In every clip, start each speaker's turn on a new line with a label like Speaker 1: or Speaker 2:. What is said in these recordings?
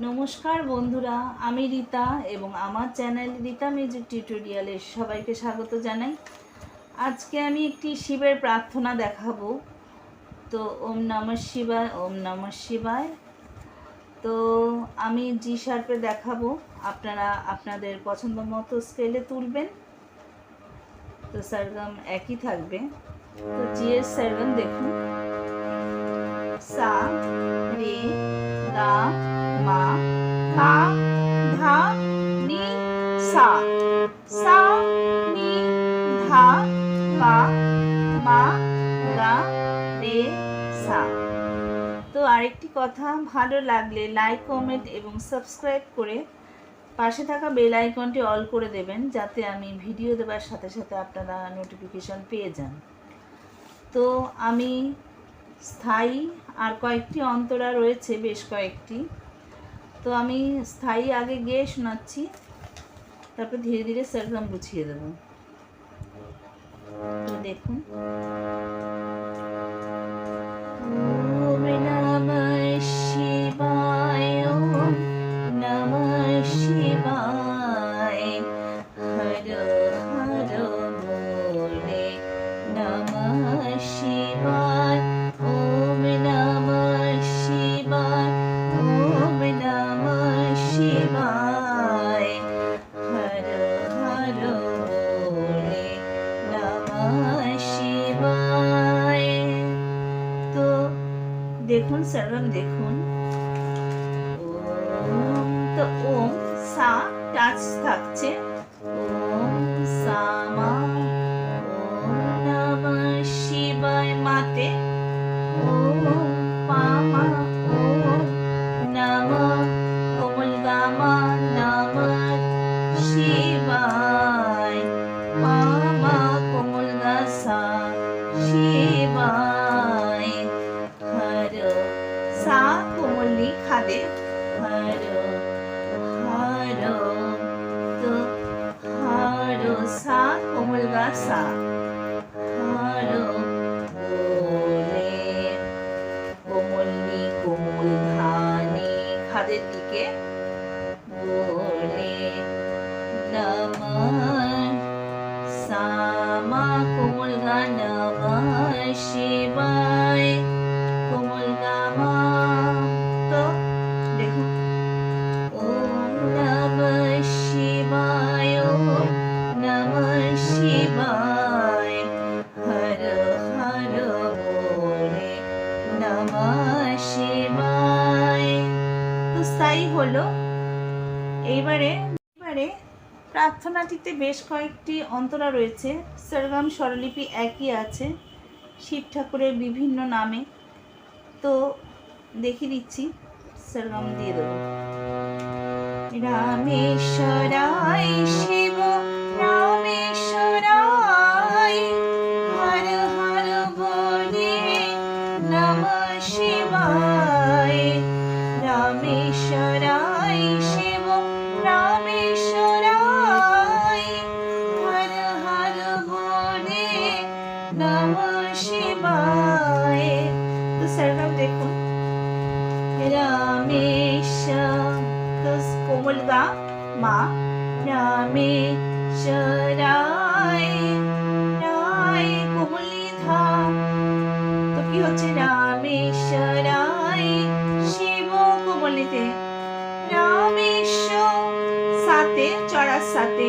Speaker 1: নমস্কার বন্ধুরা, আমি রীতা এবং আমার চ্যানেল রীতা মিউজিক টিউটোরিয়ালে সবাইকে স্বাগত জানাই। আজকে আমি একটি শিবের প্রার্থনা দেখাবো। তো ওম নমঃ শিবায়, ওম নমঃ শিবায়। তো আমি জি শার্পে দেখাবো। আপনারা আপনাদের পছন্দ মতো স্কেলে তুলবেন। তো সারগাম একই থাকবে। তো জি এর সারগাম দেখুন। সা, রে, গা তো আরেকটি কথা ভালো লাগলে লাইক, কমেন্ট এবং সাবস্ক্রাইব করে পাশে থাকা বেল আইকনটি অল করে দেবেন, যাতে আমি ভিডিও দেওয়ার সাথে সাথে আপনারা নোটিফিকেশন পেয়ে যান। তো আমি স্থায়ী আর কয়েকটি অন্তরা রয়েছে, বেশ কয়েকটি। তো আমি স্থায়ী আগে গিয়ে শোনাচ্ছি তারপর ধীরে ধীরে সেরকম গুছিয়ে দেবো। দেখুন। ওম তো ওম সা টাচ থাকছে। গাসা হর বলে কোমলি কোমল ধানে খাদের দিকে বলে নমঃ সামা কোমল গা নমঃ শিবায় এইবারে এবারে প্রার্থনাটিতে বেশ কয়েকটি অন্তরা রয়েছে। সরগম স্বরলিপি একই আছে শিব ঠাকুরের বিভিন্ন নামে। তো দেখিয়ে দিচ্ছি সরগম দিয়ে দেবো। রামেশ্বরায় শিব রামেশ্বরায় তো কোমল গা মা। রামেশ্বরায় কোমলি ধা তো কি হচ্ছে? রামেশ্বরায়, শিব কোমলিতে। রামেশ্বর সাথে, চড়ার সাথে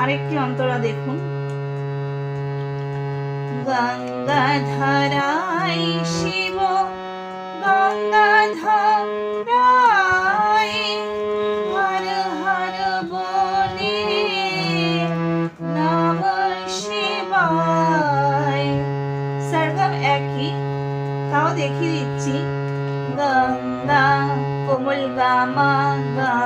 Speaker 1: আরেকটি অন্তরা দেখুন। গঙ্গা ধরাই শিব গঙ্গা ধরাই হর হর বনে নাম শিবায়। সর্গম একই, তাও দেখিয়ে দিচ্ছি। গঙ্গা, কোমল গামা, গা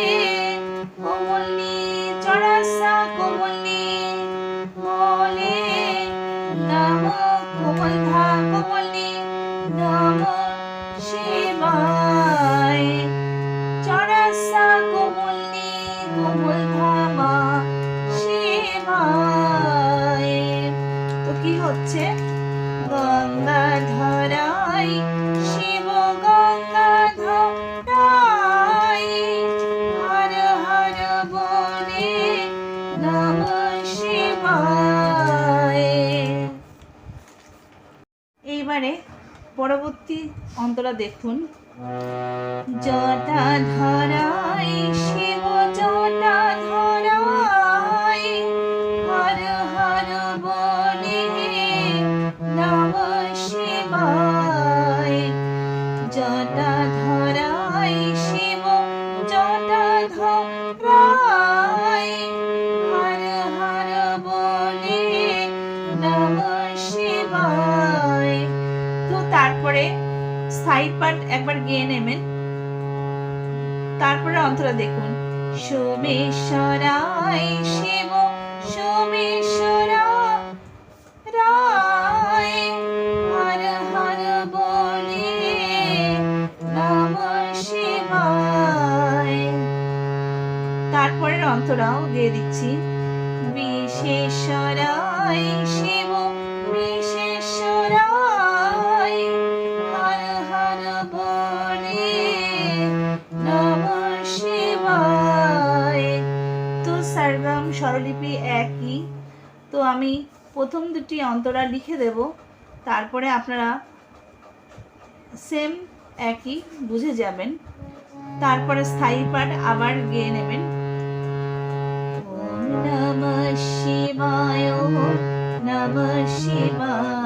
Speaker 1: হচ্ছে গঙ্গা শিব হর হর বলে নম এইবারে পরবর্তী অন্তরা দেখুন। জটা ধরাই শিবায়। তো তারপরে সাইড একবার গেয়ে তারপরে অন্তরা দেখুন। সোমেশ্বরায় শিব সোমেশ্বরা অন্তরাও দিয়ে দিচ্ছি। বিশেষরায় শিব, বিশেষরায় হর হর বলে নম শিবায়। তো সরগম স্বরলিপি একই। তো আমি প্রথম দুটি অন্তরা লিখে দেব। তারপরে আপনারা সেম একই, বুঝে যাবেন। তারপরে স্থায়ী পাঠ আবার গেয়ে নেবেন। नमः शिवाय नमः शिवाय।